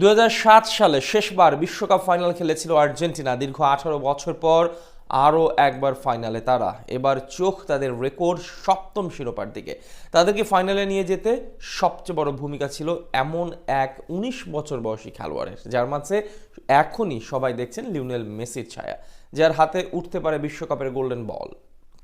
দু হাজার সাত সালে শেষবার বিশ্বকাপ ফাইনাল খেলেছিল আর্জেন্টিনা। দীর্ঘ আঠারো বছর পর আরও একবার ফাইনালে তারা। এবার চোখ তাদের রেকর্ড সপ্তম শিরোপার দিকে। তাদেরকে ফাইনালে নিয়ে যেতে সবচেয়ে বড় ভূমিকা ছিল এমন এক উনিশ বছর বয়সী খেলোয়াড়ের, যার মাঝে এখনই সবাই দেখছেন লিওনেল মেসির ছায়া, যার হাতে উঠতে পারে বিশ্বকাপের গোল্ডেন বল।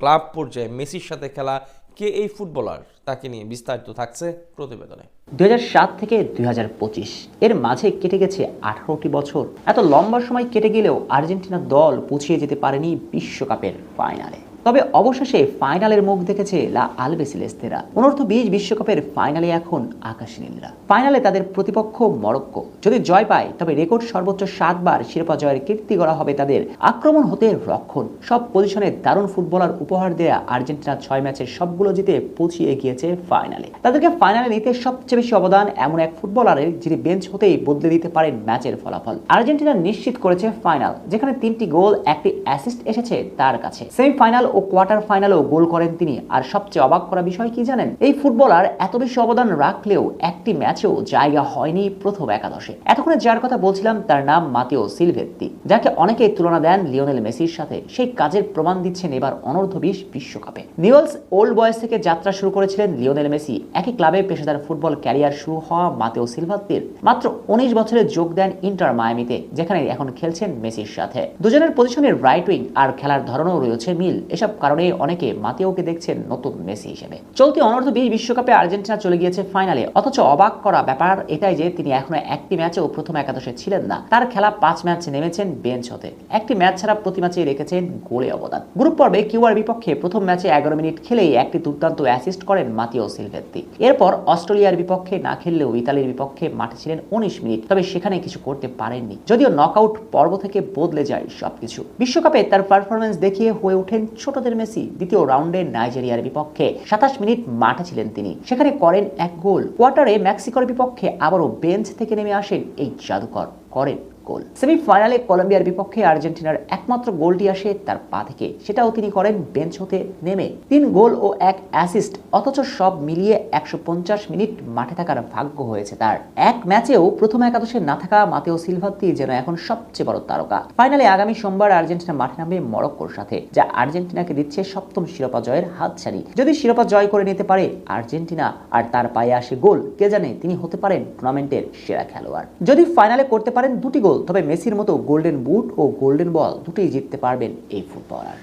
ক্লাব পর্যায়ে মেসির সাথে খেলা কে এই ফুটবলার? তাকে নিয়ে বিস্তারিত থাকছে প্রতিবেদনে। দুই হাজার সাত থেকে দুই হাজার পঁচিশ, এর মাঝে কেটে গেছে আঠারোটি বছর। এত লম্বা সময় কেটে গেলেও আর্জেন্টিনা দল পুছিয়ে যেতে পারেনি বিশ্বকাপের ফাইনালে। তবে অবশেষে ফাইনালের মুখ দেখেছে লা আলবেসিলেস্তেরা অনূর্ধ্ব বিশ বিশ্বকাপের ফাইনালে এখন আকাশী নীলরা। ফাইনালে তাদের প্রতিপক্ষ মরক্কো। যদি জয় পায়, তবে রেকর্ড সর্বোচ্চ সাতবার শিরোপা জয়ের কীর্তি করা হবে তাদের আক্রমণ হতে রক্ষণ। সব পজিশনে দারুণ ফুটবলার উপহার দেয়া আর্জেন্টিনা ছয় ম্যাচের সবগুলো জিতে পৌঁছিয়ে গিয়েছে ফাইনালে। তাদেরকে ফাইনালে নিতে সবচেয়ে বেশি অবদান এমন এক ফুটবলারের, যিনি বেঞ্চ হতেই বদলে দিতে পারেন ম্যাচের ফলাফল। আর্জেন্টিনা নিশ্চিত করেছে ফাইনাল, যেখানে তিনটি গোল, একটি অ্যাসিস্ট এসেছে তার কাছে। সেমিফাইনাল ও কোয়ার্টার ফাইনালেও গোল করেন তিনি। আর সবচেয়ে অবাক করা বিষয় কি জানেন? এই ফুটবলার এত বেশি অবদান রাখলেও একটি ম্যাচেও জায়গা হয়নি প্রথম একাদশে। এতক্ষণে যার কথা বলছিলাম তার নাম মাতিও সিলভেত্তি, যাকে অনেকেই তুলনা দেন লিওনেল মেসির সাথে। সেই কাজের প্রমাণ দিচ্ছেন এবার অনূর্ধ্ব বিশ বিশ্বকাপে। নিউলস ওল্ড বয়স থেকে যাত্রা শুরু করেছিলেন লিওনেল মেসি। একই ক্লাবে পেশাদার ফুটবল ক্যারিয়ার শুরু হওয়া মাতেও সিলভাত্তির মাত্র উনিশ বছরে যোগ দেন ইন্টার মায়ামিতে, যেখানে এখন খেলছেন মেসির সাথে। দুজনের পজিশনের রাইট উইং আর খেলার ধরনও রয়েছে মিল। এসব কারণে অনেকে মাতেওকে দেখছেন নতুন মেসি হিসেবে। চলতি অনূর্ধ্ব বিশ বিশ্বকাপে আর্জেন্টিনা চলে গিয়েছে ফাইনালে। অথচ অবাক করা ব্যাপার এটাই যে তিনি এখনও একটি ম্যাচেও প্রথম একাদশে ছিলেন না। তার খেলা পাঁচ ম্যাচ নেমেছেন বেঞ্চ হতে। একটি ম্যাচ ছাড়া প্রতি ম্যাচে রেখেছেন গোলে অবদান। গ্রুপ পর্বে কিউআর বিপক্ষে প্রথম ম্যাচে এগারো মিনিট খেলেই একটি দুর্দান্ত অ্যাসিস্ট করেন মাতিও সিলভেত্তি এরপর অস্ট্রেলিয়ার বিপক্ষে না খেললেও ইতালির বিপক্ষে মাঠে ছিলেন উনিশ মিনিট। তবে সেখানে কিছু করতে পারেননি। যদিও নকআউট পর্ব থেকে বদলে যায় সবকিছু। বিশ্বকাপে তার পারফরমেন্স দেখিয়ে হয়ে ওঠেন ছোটদের মেসি দ্বিতীয় রাউন্ডে নাইজেরিয়ার বিপক্ষে সাতাশ মিনিট মাঠে ছিলেন তিনি। সেখানে করেন এক গোল। কোয়ার্টারে মেক্সিকোর বিপক্ষে আবারও বেঞ্চ থেকে নেমে আসেন এই জাদুকর। করেন গোল। সেমিফাইনালে কলম্বিয়ার বিপক্ষে আর্জেন্টিনার একমাত্র গোলটি আসে তার পা থেকে। সেটাও তিনি করেন বেঞ্চ হতে নেমে। তিন গোল ও এক অ্যাসিস্ট, অথচ সব মিলিয়ে একশো মিনিট মাঠে থাকার ভাগ্য হয়েছে তার। এক ম্যাচেও প্রথম একাদশে না থাকা মাতেও সিলভাত্তি যেন এখন সবচেয়ে বড় তারকা। ফাইনালে আগামী সোমবার আর্জেন্টিনা মাঠে নামবে মরক্কোর সাথে, যা আর্জেন্টিনাকে দিচ্ছে সপ্তম শিরোপা জয়ের হাতছানি। যদি শিরোপা জয় করে নিতে পারে আর্জেন্টিনা, আর তার পায়ে আসে গোল, কে জানে তিনি হতে পারেন টুর্নামেন্টের সেরা খেলোয়াড়। যদি ফাইনালে করতে পারেন দুটি গোল, তবে মেসির মতো গোল্ডেন বুট ও গোল্ডেন বল দুটোই জিততে পারবেন এই ফুটবলার।